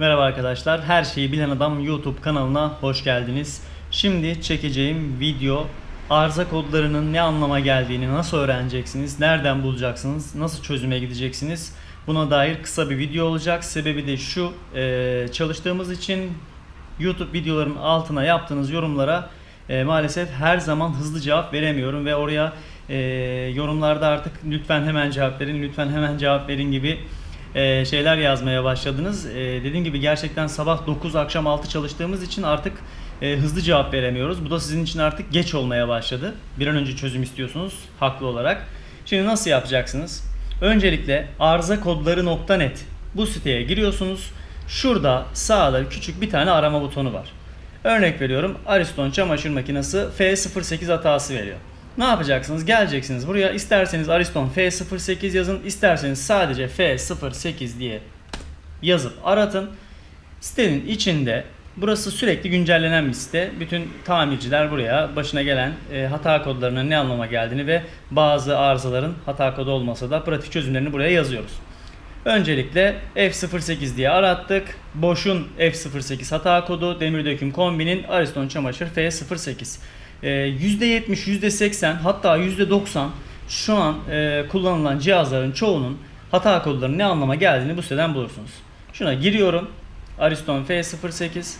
Merhaba arkadaşlar. Her şeyi bilen adam YouTube kanalına hoş geldiniz. Şimdi çekeceğim video arıza kodlarının ne anlama geldiğini nasıl öğreneceksiniz, nereden bulacaksınız, nasıl çözüme gideceksiniz buna dair kısa bir video olacak. Sebebi de şu e, çalıştığımız için YouTube videoların altına yaptığınız yorumlara e, maalesef her zaman hızlı cevap veremiyorum ve oraya e, yorumlarda artık lütfen hemen cevap verin, lütfen hemen cevap verin gibi e, şeyler yazmaya başladınız. E, dediğim gibi gerçekten sabah 9 akşam 6 çalıştığımız için artık e, hızlı cevap veremiyoruz. Bu da sizin için artık geç olmaya başladı. Bir an önce çözüm istiyorsunuz haklı olarak. Şimdi nasıl yapacaksınız? Öncelikle arızakodları.net bu siteye giriyorsunuz. Şurada sağda küçük bir tane arama butonu var. Örnek veriyorum Ariston çamaşır makinesi F08 hatası veriyor. Ne yapacaksınız? Geleceksiniz buraya isterseniz Ariston F08 yazın isterseniz sadece F08 diye yazıp aratın. Sitenin içinde burası sürekli güncellenen bir site. Bütün tamirciler buraya başına gelen e, hata kodlarının ne anlama geldiğini ve bazı arızaların hata kodu olmasa da pratik çözümlerini buraya yazıyoruz. Öncelikle F08 diye arattık. Boş'un F08 hata kodu, demir döküm kombinin Ariston çamaşır F08. Ee, %70, %80 hatta %90 şu an e, kullanılan cihazların çoğunun hata kodlarının ne anlama geldiğini bu siteden bulursunuz. Şuna giriyorum. Ariston F08.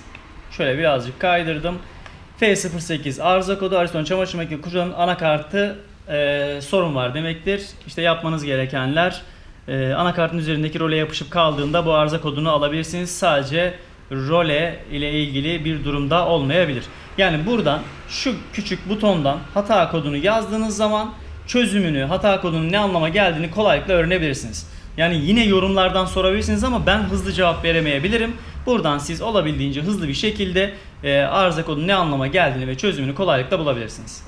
Şöyle birazcık kaydırdım. F08 arıza kodu Ariston çamaşır makinesi kutusunun anakartı e, sorun var demektir. İşte yapmanız gerekenler e, anakartın üzerindeki role yapışıp kaldığında bu arıza kodunu alabilirsiniz. Sadece role ile ilgili bir durumda olmayabilir. Yani buradan şu küçük butondan hata kodunu yazdığınız zaman çözümünü, hata kodunun ne anlama geldiğini kolaylıkla öğrenebilirsiniz. Yani yine yorumlardan sorabilirsiniz ama ben hızlı cevap veremeyebilirim. Buradan siz olabildiğince hızlı bir şekilde e, arıza kodunun ne anlama geldiğini ve çözümünü kolaylıkla bulabilirsiniz.